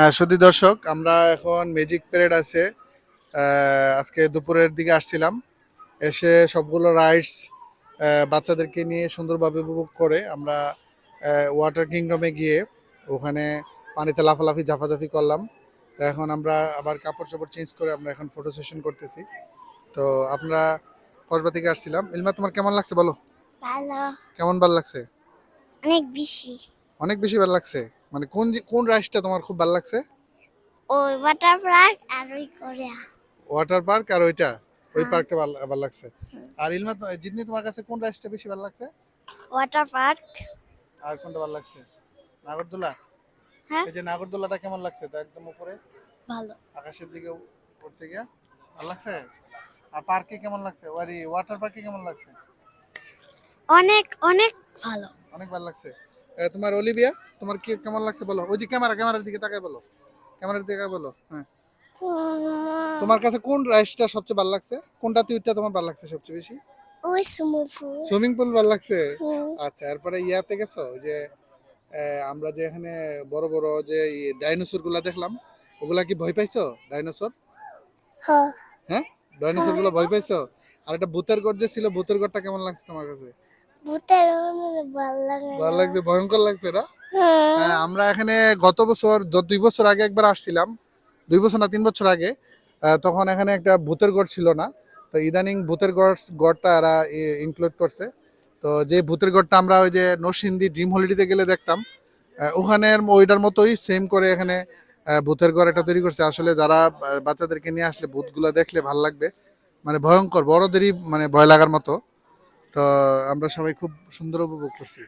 হ্যাঁ সুধী দর্শক আমরা এখন ম্যাজিক প্যারেড আছে। আজকে দুপুরের দিকে আসছিলাম। এসে সবগুলো রাইডস বাচ্চাদেরকে নিয়ে সুন্দরভাবে উপভোগ করে আমরা ওয়াটার কিংডমে গিয়ে ওখানে পানিতে লাফালাফি ঝাফাঝাফি করলাম। তো এখন আমরা আবার কাপড় চোপড় চেঞ্জ করে আমরা এখন ফটো সেশন করতেছি। তো আমরা কসবা থেকে আসছিলাম। ইলমা তোমার কেমন লাগছে বলো? ভালো। কেমন ভালো লাগছে? অনেক বেশি। অনেক বেশি ভালো লাগছে? মানে কোন কোন রাইডসটা তোমার খুব ভালো লাগছে? ওই ওয়াটার পার্ক আর ওই কোরিয়া। ওয়াটার পার্ক আর ওইটা? ওই হ্যাঁ। পার্কটা ভালো ভালো লাগছে। আর ইলমা জিতনি তোমার কাছে কোন রাইডসটা বেশি ভালো লাগছে? ওয়াটার পার্ক আর কোনটা ভালো লাগছে? নাগরদোলা? হ্যাঁ। এই যে নাগরদোলাটা কেমন লাগছে? তো একদম উপরে? ভালো। আকাশের দিকে উঠতে গিয়া? ভালো লাগছে? আর পার্কে কেমন লাগছে? ওয়ারি ওয়াটার পার্কে কেমন লাগছে? অনেক অনেক ভালো। অনেক ভালো লাগছে। তোমার অলিভিয়া? তোমার কি কেমন লাগছে বলো? ওই যে ক্যামেরা ক্যামেরার দিকে তাকায় বলো। ক্যামেরার দিকে তাকায় বলো হ্যাঁ। তোমার কাছে কোন রাইডসটা সবচেয়ে ভালো লাগছে? কোনটা তুইটা তোমার ভালো লাগছে সবচেয়ে বেশি? ওই সুমুফু সুইমিং পুল ভালো লাগছে? আচ্ছা এরপরে ইয়াতে গেছো? ওই যে আমরা যে এখানে বড় বড় যে ডাইনোসরগুলা দেখলাম ওগুলা কি ভয় পাইছো? ডাইনোসর? হ্যাঁ। ডাইনোসরগুলো ভয় পাইছো? আর একটা ভূতের ঘর যে ছিল ভূতের ঘরটা কেমন লাগছে তোমার কাছে? ভূতের ভালো লাগছে ভয়ঙ্কর লাগছে না হ্যাঁ। হ্যাঁ, আমরা এখানে গত বছর দুই বছর আগে একবার আসছিলাম দুই বছর না তিন বছর আগে তখন এখানে একটা ভূতের গড় ছিল না তো ইদানিং ভূতের গড় গড়টা এরা ইনক্লুড করছে। তো যে ভূতের গড়টা আমরা ওই যে নরসিংদী ড্রিম হলিডেতে গেলে দেখতাম ওখানের ওইটার মতোই সেম করে এখানে ভূতের গড় একটা তৈরি করছে। আসলে যারা বাচ্চাদেরকে নিয়ে আসলে ভূতগুলো দেখলে ভালো লাগবে। মানে ভয়ঙ্কর বড়দেরই মানে ভয় লাগার মতো। তো আমরা সবাই খুব সুন্দর উপভোগ করছি।